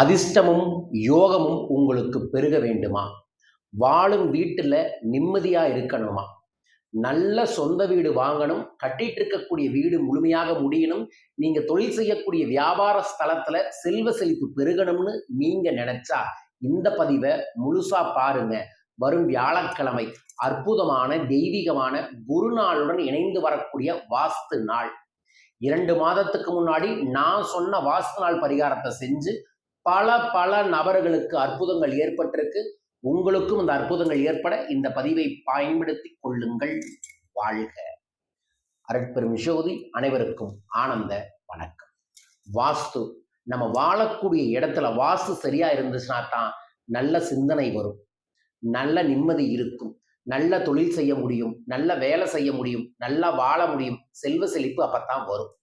அதிர்ஷ்டமும் யோகமும் உங்களுக்கு பெருக வேண்டுமா? வாழும் வீட்டில் நிம்மதியாக இருக்கணுமா? நல்ல சொந்த வீடு வாங்கணும் கட்டிட்டு இருக்கக்கூடிய வீடு முழுமையாக முடியணும் நீங்க தொழில் செய்யக்கூடிய வியாபார ஸ்தலத்துல செல்வ செழிப்பு பெருகணும்னு நீங்க நினைச்சா இந்த பதிவை முழுசா பாருங்க. வரும் வியாழக்கிழமை அற்புதமான தெய்வீகமான குருநாளுடன் இணைந்து வரக்கூடிய வாஸ்து நாள். இரண்டு மாதத்துக்கு முன்னாடி நான் சொன்ன வாஸ்து நாள் பரிகாரத்தை செஞ்சு பல பல நபர்களுக்கு அற்புதங்கள் ஏற்பட்டிருக்கு. உங்களுக்கும் இந்த அற்புதங்கள் ஏற்பட இந்த பதிவை பயன்படுத்தி கொள்ளுங்கள். வாழ்க. அருட்பெரும் ஜோதி அனைவருக்கும் ஆனந்த வணக்கம். வாஸ்து நம்ம வாழக்கூடிய இடத்துல வாஸ்து சரியா இருந்துச்சுன்னா தான் நல்ல சிந்தனை வரும். நல்ல நிம்மதி இருக்கும். நல்ல தொழில் செய்ய முடியும். நல்ல வேலை செய்ய முடியும். நல்லா வாழ முடியும். செல்வ செழிப்பு அப்பத்தான் வரும்.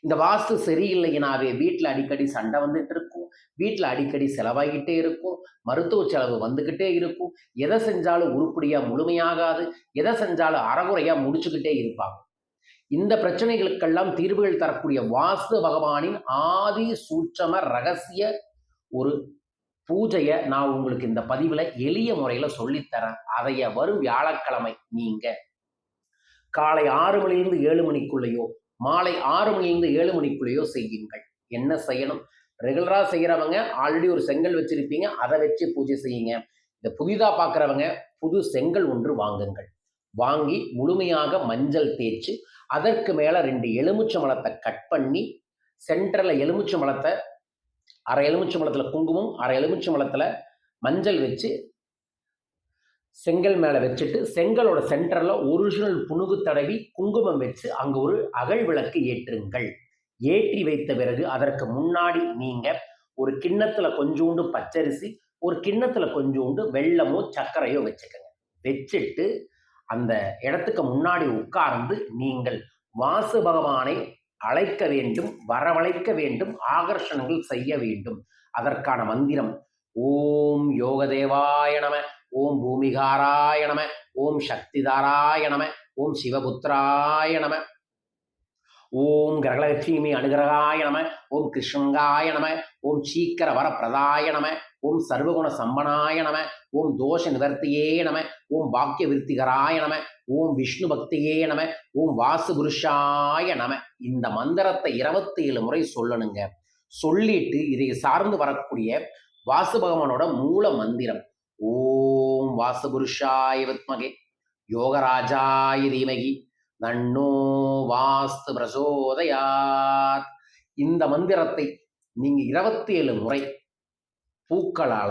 இந்த வாஸ்து சரியில்லைனாவே வீட்டில் அடிக்கடி சண்டை வந்துட்டு இருக்கும். வீட்டில் அடிக்கடி செலவாகிட்டே இருக்கும். மருத்துவ செலவு வந்துக்கிட்டே இருக்கும். எதை செஞ்சாலும் உருப்படியாக முழுமையாகாது. எதை செஞ்சாலும் அறகுறையாக முடிச்சுக்கிட்டே இருப்பாங்க. இந்த பிரச்சனைகளுக்கெல்லாம் தீர்வுகள் தரக்கூடிய வாஸ்து பகவானின் ஆதி சூட்சம ரகசிய ஒரு பூஜையை நான் உங்களுக்கு இந்த பதிவில் எளிய முறையில் சொல்லித்தரேன். அதைய வரும் வியாழக்கிழமை நீங்க காலை ஆறு மணிலிருந்து ஏழு மணிக்குள்ளேயோ மாலை ஆறு மணிலிருந்து ஏழு மணிக்குள்ளேயோ செய்யுங்கள். என்ன செய்யணும்? ரெகுலராக செய்கிறவங்க ஆல்ரெடி ஒரு செங்கல் வச்சிருப்பீங்க. அதை வச்சு பூஜை செய்யுங்க. இந்த புதிதாக பார்க்குறவங்க புது செங்கல் ஒன்று வாங்குங்கள். வாங்கி முழுமையாக மஞ்சள் தேய்ச்சி அதற்கு மேலே ரெண்டு எலுமிச்சை மலத்தை கட் பண்ணி சென்டரில் எலுமிச்சை மலத்தை அரை எலுமிச்சை மலத்தில் குங்குமம் அரை எலுமிச்சை மலத்தில் மஞ்சள் வச்சு செங்கல் மேலே வச்சுட்டு செங்கலோட சென்டரில் ஒரிஜினல் புணுகு தடவி குங்குமம் வச்சு அங்கே ஒரு அகல் விளக்கு ஏற்றுங்கள். ஏற்றி வைத்த பிறகு அதற்கு முன்னாடி நீங்கள் ஒரு கிண்ணத்தில் கொஞ்சோண்டு பச்சரிசி ஒரு கிண்ணத்தில் கொஞ்சோண்டு வெள்ளமோ சர்க்கரையோ வச்சுக்கோங்க. வச்சுட்டு அந்த இடத்துக்கு முன்னாடி உட்கார்ந்து நீங்கள் வாசு பகவானை அழைக்க வேண்டும் வரவழைக்க வேண்டும் ஆகர்ஷணங்கள் செய்ய வேண்டும். அதற்கான மந்திரம் ஓம் யோகதேவாய நம. ஓம் பூமிகாராய நம ஓம் சக்திதாராய நம ஓம் சிவபுத்திராய நம ஓம் கிரகலட்சுமி அனுகிரகாய நம ஓம் கிருஷ்ணங்காய நம ஓம் சீக்கர வரப்பிரதாய நம ஓம் சர்வகுண சம்பனாய நம ஓம் தோஷ நிவர்த்தியே நம ஓம் பாக்கிய விருத்திகராய நம ஓம் விஷ்ணு பக்தியே நம ஓம் வாசு புருஷாய நம இந்த மந்திரத்தை இருபத்தி ஏழு முறை சொல்லணுங்க சொல்லிட்டு இதை சார்ந்து வரக்கூடிய வாசு பகவானோட மூல மந்திரம் ஓம் வாசு வித்மகே யோகராஜாய தீமகி நன்னோ வாஸ்து பிரசோதயாத் இந்த மந்திரத்தை நீங்கள் இருபத்தி ஏழு முறை பூக்களால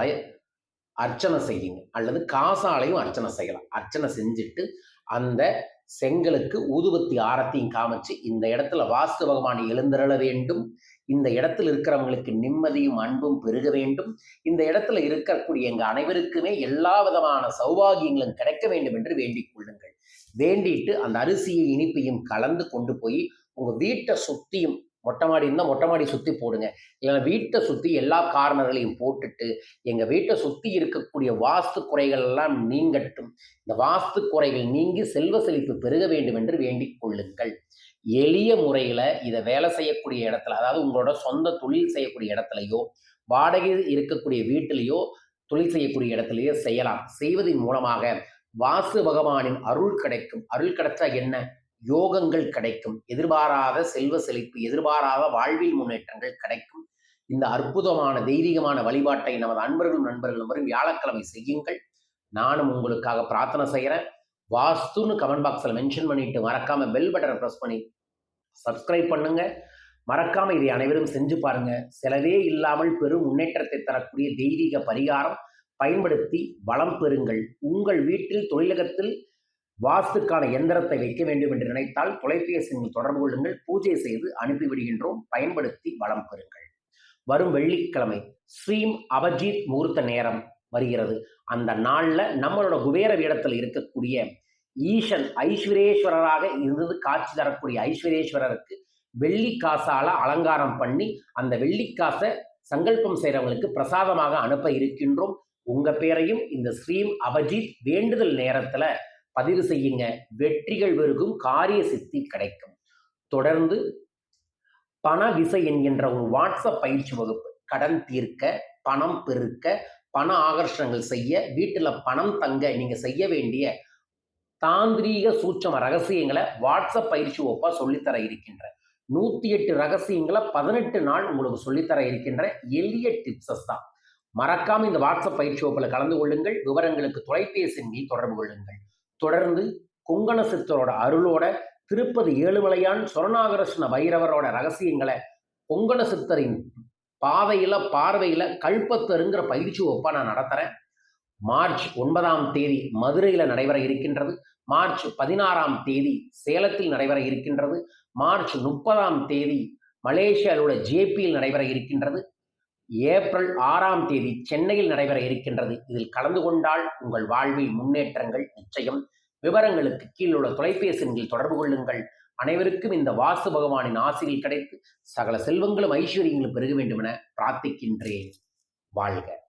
அர்ச்சனை செய்யுங்க அல்லது காசாலையும் அர்ச்சனை செய்யலாம். அர்ச்சனை செஞ்சுட்டு அந்த செங்கலுக்கு ஊதுபத்தி ஆரத்தையும் காமிச்சு இந்த இடத்துல வாஸ்து பகவான் எழுந்திரள வேண்டும். இந்த இடத்துல இருக்கிறவங்களுக்கு நிம்மதியும் அன்பும் பெருக வேண்டும். இந்த இடத்துல இருக்கக்கூடிய எங்க அனைவருக்குமே எல்லா விதமான சௌபாகியங்களும் கிடைக்க வேண்டும் என்று வேண்டிக் கொள்ளுங்கள். வேண்டிட்டு அந்த அரிசியை இனிப்பையும் கலந்து கொண்டு போய் உங்க வீட்டை சுத்தியும் மொட்டை மாடி இருந்தால் மொட்டை மாடி சுற்றி போடுங்க. இல்லைன்னா வீட்டை சுற்றி எல்லா கார்னர்களையும் போட்டுட்டு எங்கள் வீட்டை சுற்றி இருக்கக்கூடிய வாஸ்து குறைகள் எல்லாம் நீங்கட்டும். இந்த வாஸ்து குறைகள் நீங்கி செல்வ செழிப்பு பெருக வேண்டும் என்று வேண்டிக் கொள்ளுங்கள். எளிய முறையில் இதை வேலை செய்யக்கூடிய இடத்துல அதாவது உங்களோட சொந்த தொழில் செய்யக்கூடிய இடத்துலையோ வாடகை இருக்கக்கூடிய வீட்டிலையோ தொழில் செய்யக்கூடிய இடத்துலையோ செய்யலாம். செய்வதன் மூலமாக வாசு பகவானின் அருள் கிடைக்கும். அருள் கிடைச்சா என்ன? யோகங்கள் கிடைக்கும். எதிர்பாராத செல்வ செழிப்பு எதிர்பாராத வாழ்வில் முன்னேற்றங்கள் கிடைக்கும். இந்த அற்புதமான தெய்வீகமான வழிபாட்டை நமது அன்பர்களும் நண்பர்களும் வரும் வியாழக்கிழமை செய்யுங்கள். நானும் உங்களுக்காக பிரார்த்தனை செய்கிறேன். வாஸ்துன்னு கமெண்ட் பாக்ஸில் மென்ஷன் பண்ணிட்டு மறக்காம பெல் பட்டனை ப்ரெஸ் பண்ணி சப்ஸ்கிரைப் பண்ணுங்க. மறக்காம இதை அனைவரும் செஞ்சு பாருங்க. செலவே இல்லாமல் பெரும் முன்னேற்றத்தை தரக்கூடிய தெய்வீக பரிகாரம் பயன்படுத்தி வளம் பெறுங்கள். உங்கள் வீட்டில் தொழிலகத்தில் வாஸ்துக்கான எந்திரத்தை வைக்க வேண்டும் என்று நினைத்தால் தொலைபேசியில் தொடர்பு கொள்ளுங்கள். பூஜை செய்து அனுப்பிவிடுகின்றோம் பயன்படுத்தி வளம் பெறுங்கள். வரும் வெள்ளிக்கிழமை ஸ்ரீம் அபஜித் முகூர்த்த நேரம் வருகிறது. அந்த நாளில் நம்மளோட குபேர வீடத்தில் இருக்கக்கூடிய ஈசன் ஐஸ்வரேஸ்வரராக இருந்தது காட்சி தரக்கூடிய ஐஸ்வரேஸ்வரருக்கு வெள்ளி காசால அலங்காரம் பண்ணி அந்த வெள்ளிக்காசை சங்கல்பம் செய்கிறவங்களுக்கு பிரசாதமாக அனுப்ப இருக்கின்றோம். உங்கள் பேரையும் இந்த ஸ்ரீம் அபஜித் வேண்டுதல் நேரத்தில் பதிவு செய்யுங்க. வெற்றிகள் பெருகும் காரிய சித்தி கிடைக்கும். தொடர்ந்து பண விசை என்கின்ற ஒரு வாட்ஸ்அப் பயிற்சி வகுப்பு. கடன் தீர்க்க பணம் பெருக்க பண ஆகர்ஷணங்கள் செய்ய வீட்டில் பணம் தங்க நீங்க செய்ய வேண்டிய தாந்திரீக சூட்சம ரகசியங்களை வாட்ஸ்அப் பயிற்சி ஒப்பா சொல்லித்தர இருக்கின்ற. நூத்தி எட்டு ரகசியங்களை பதினெட்டு நாள் உங்களுக்கு சொல்லித்தர இருக்கின்ற எளிய டிப்ஸஸ் தான். மறக்காம இந்த வாட்ஸ்அப் பயிற்சி வகுப்பில் கலந்து கொள்ளுங்கள். விவரங்களுக்கு தொலைபேசி தொடர்பு கொள்ளுங்கள். தொடர்ந்து கொங்கண சித்தரோட அருளோட திருப்பதி ஏழுமலையான் சொரணாகரஷ்ண பைரவரோட ரகசியங்களை கொங்கண சித்தரின் பாதையில பார்வையில கல்பத்தருங்கிற பயிற்சி ஒப்பா நான் நடத்துறேன். மார்ச் ஒன்பதாம் தேதி மதுரையில நடைபெற இருக்கின்றது. மார்ச் பதினாறாம் தேதி சேலத்தில் நடைபெற இருக்கின்றது. மார்ச் முப்பதாம் தேதி மலேசியாவில் உள்ள ஜேபியில் நடைபெற இருக்கின்றது. ஏப்ரல் ஆறாம் தேதி சென்னையில் நடைபெற இருக்கின்றது. இதில் கலந்து கொண்டால் உங்கள் வாழ்வில் முன்னேற்றங்கள் நிச்சயம். விவரங்களுக்கு கீழ் உள்ள தொலைபேசி எண்ணில் தொடர்பு கொள்ளுங்கள். அனைவருக்கும் இந்த வாசு பகவானின் ஆசையில் கிடைத்து சகல செல்வங்களும் ஐஸ்வர்யங்களும் பெருக வேண்டும் என பிரார்த்திக்கின்றேன். வாழ்க.